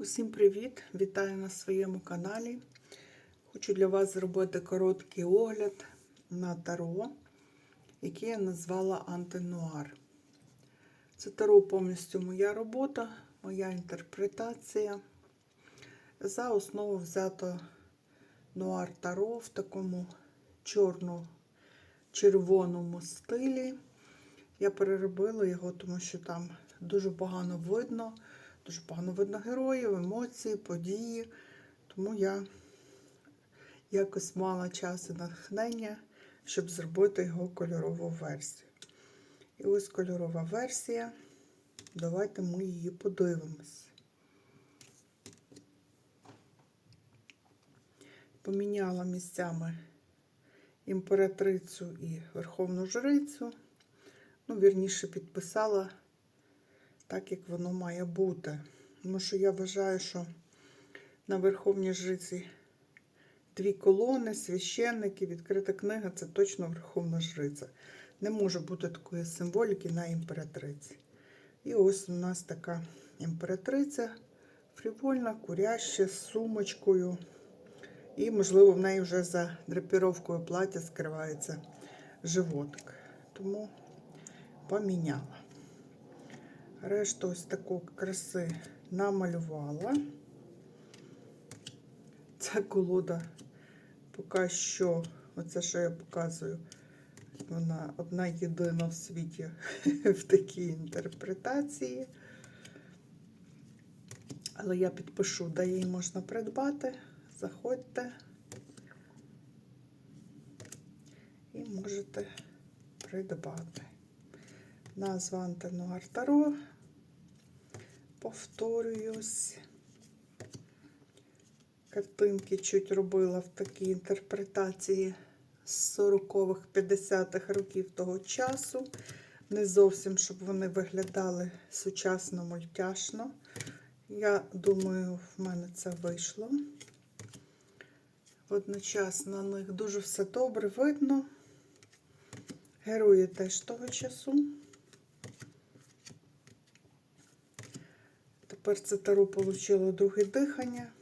Усім привіт! Вітаю на своєму каналі. Хочу для вас зробити короткий огляд на таро, яке я назвала Антинуар. Це таро повністю моя робота, моя інтерпретація. За основу взято нуар таро в такому чорно-червоному стилі. Я переробила його, тому що там дуже погано видно. Дуже погано видно героїв, емоції, події. Тому я якось мала час і натхнення, щоб зробити його кольорову версію. І ось кольорова версія. Давайте ми її подивимось. Поміняла місцями імператрицю і верховну жрицю. Ну, вірніше, підписала так, як воно має бути. Тому що я вважаю, що на Верховній Жриці дві колони, священники, відкрита книга це точно Верховна Жриця. Не може бути такої символіки на імператриці. І ось у нас така імператриця фрівольна, куряща, з сумочкою. І, можливо, в неї вже за драпіровкою плаття скривається животик. Тому поміняла. Решту ось таку краси намалювала. Ця колода поки що, оце що я показую, вона одна єдина в світі в такій інтерпретації. Але я підпишу, де її можна придбати. Заходьте і можете придбати. Назва Антенуар Таро. Повторююсь. Картинки чуть робила в такій інтерпретації з 40-х, 50-х років того часу. Не зовсім, щоб вони виглядали сучасно мультяшно. Я думаю, в мене це вийшло. Водночас на них дуже все добре видно. Герої теж того часу. Тепер це таро отримало друге дихання,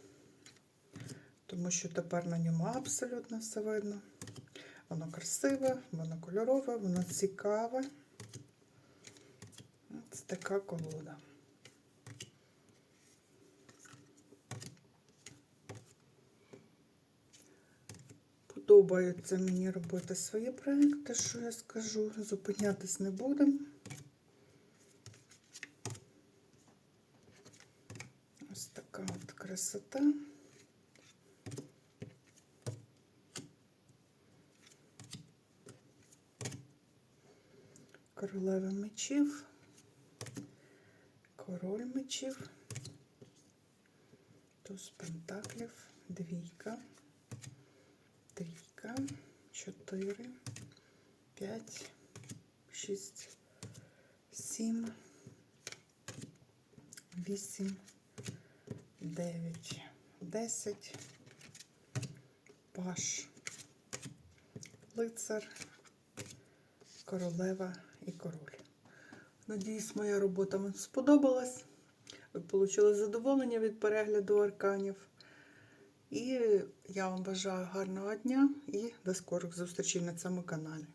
тому що тепер на ньому абсолютно все видно. Воно красиве, воно кольорове, воно цікаве. Ось така колода. Подобається мені робити свої проекти, що я скажу, зупинятись не будемо. Ось така от красота. Королева мечів, король мечів, туз пентаклів, двійка, трійка, чотири, п'ять, шість, сім, вісім. 9, 10, паш, лицар, королева і король. Надіюсь, моя робота вам сподобалась. Ви отримали задоволення від перегляду арканів. І я вам бажаю гарного дня і до скорих зустрічей на цьому каналі.